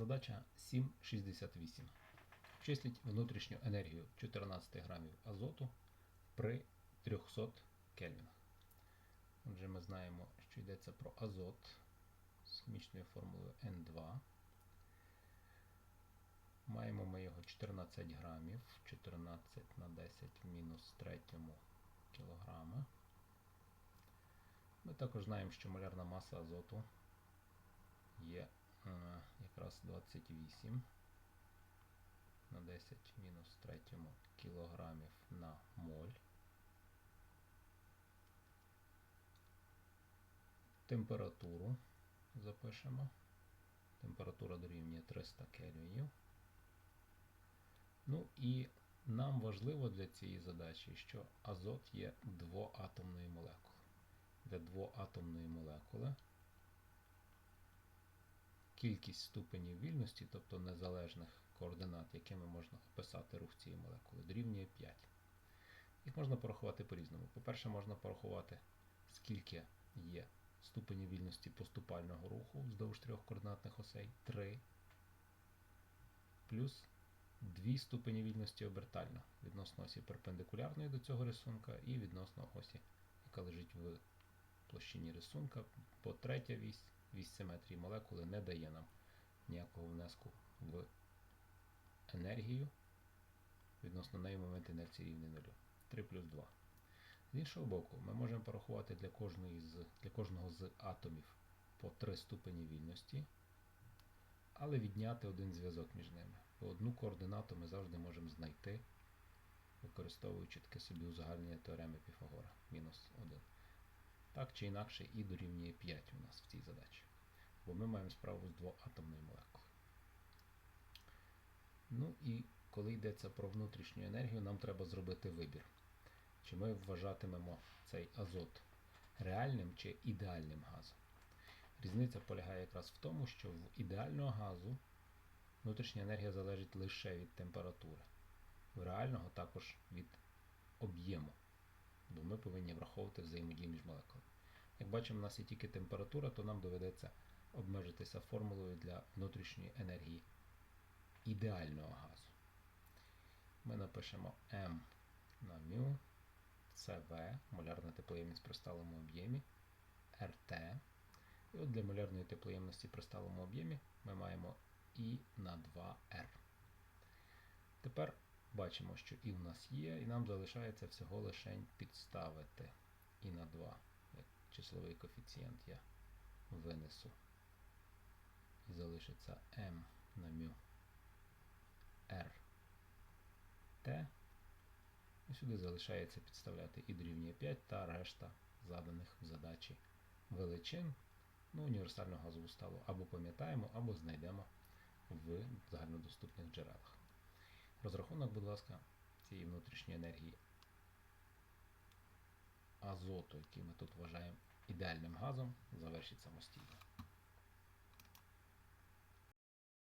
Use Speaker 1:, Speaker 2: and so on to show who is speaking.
Speaker 1: Задача 7.68. Обчисліть внутрішню енергію 14 грамів азоту при 300 кельвінах. Отже, ми знаємо, що йдеться про азот з хімічною формулою N2. Маємо ми його 14 грамів, 14 на 10 в мінус третьому кілограма. Ми також знаємо, що молярна маса азоту є е, якраз 28 на 10 мінус третьому кілограмів на моль. Температуру запишемо. Температура дорівнює 300 кельвінів. Ну і нам важливо для цієї задачі, що азот є двоатомною молекулою. Для двоатомної молекули кількість ступенів вільності, тобто незалежних координат, якими можна описати рух цієї молекули, дорівнює 5. Їх можна порахувати по-різному. По-перше, можна порахувати, скільки є ступенів вільності поступального руху вздовж трьох координатних осей 3, плюс 2 ступені вільності обертально відносно осі перпендикулярної до цього рисунка і відносно осі, яка лежить в площині рисунка, бо третя вісь, вісь симетрії молекули не дає нам ніякого внеску в енергію. Відносно неї момент інерції рівний нулю. 3 плюс 2. З іншого боку, ми можемо порахувати для, кожної з, для кожного з атомів по 3 ступені вільності, але відняти один зв'язок між ними. Бо одну координату ми завжди можемо знайти, використовуючи таке собі узагальнення теореми Піфагора. Мінус 1. Так чи інакше і дорівнює 5 у нас в цій задачі. Бо ми маємо справу з двоатомною молекулою. Ну і коли йдеться про внутрішню енергію, нам треба зробити вибір. Чи ми вважатимемо цей азот реальним чи ідеальним газом. Різниця полягає якраз в тому, що в ідеального газу внутрішня енергія залежить лише від температури, в реального також від об'єму бо ми повинні враховувати взаємодію між молекулами. Як бачимо, у нас є тільки температура, то нам доведеться обмежитися формулою для внутрішньої енергії ідеального газу. Ми напишемо М на μ, СВ, молярна теплоємність при сталому об'ємі, РТ. І от для молярної теплоємності при сталому об'ємі ми маємо І на 2Р. Тепер Бачимо, що і в нас є, і нам залишається всього лише підставити і на 2. Як числовий коефіцієнт я винесу. І залишиться m на μ r t. І сюди залишається підставляти і дорівнює 5 та решта заданих в задачі величин. Ну, універсальну газову ставу або пам'ятаємо, або знайдемо в загальнодоступних джерелах. Розрахунок, будь ласка, цієї внутрішньої енергії азоту, який ми тут вважаємо ідеальним газом, завершить самостійно.